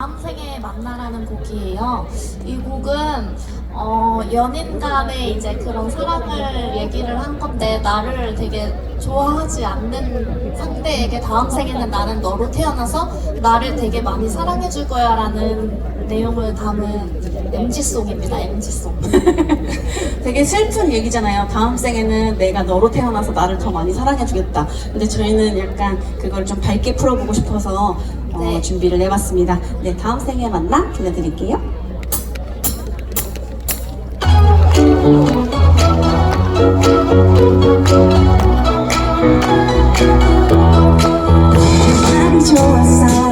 다음 생에 만나라는 곡이에요. 이 곡은 어, 연인 간의 이제 그런 사랑을 얘기를 한 건데 나를 되게 좋아하지 않는 상대에게 다음 생에는 나는 너로 태어나서 나를 되게 많이 사랑해 줄 거야라는 내용을 담은 MG송입니다. MG송. 되게 슬픈 얘기잖아요. 다음 생에는 내가 너로 태어나서 나를 더 많이 사랑해주겠다. 근데 저희는 약간 그걸 좀 밝게 풀어보고 싶어서 어, 네. 준비를 해봤습니다. 네, 다음 생에 만나 들려드릴게요. 좋았어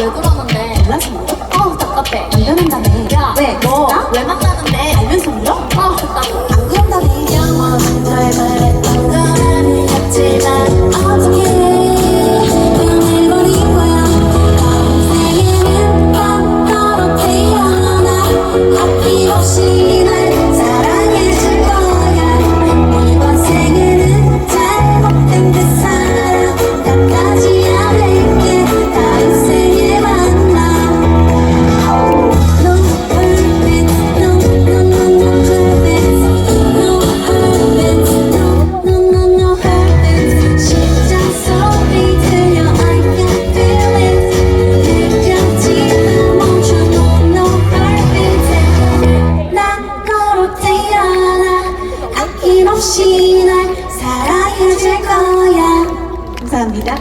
왜 그러는데? 몰라서 몰라? 어, 답답해. 안 변한다며 야, 왜? 뭐? 나? 왜 만나는데? 알면서 몰라? 없이 날 사랑해줄 거야. 감사합니다.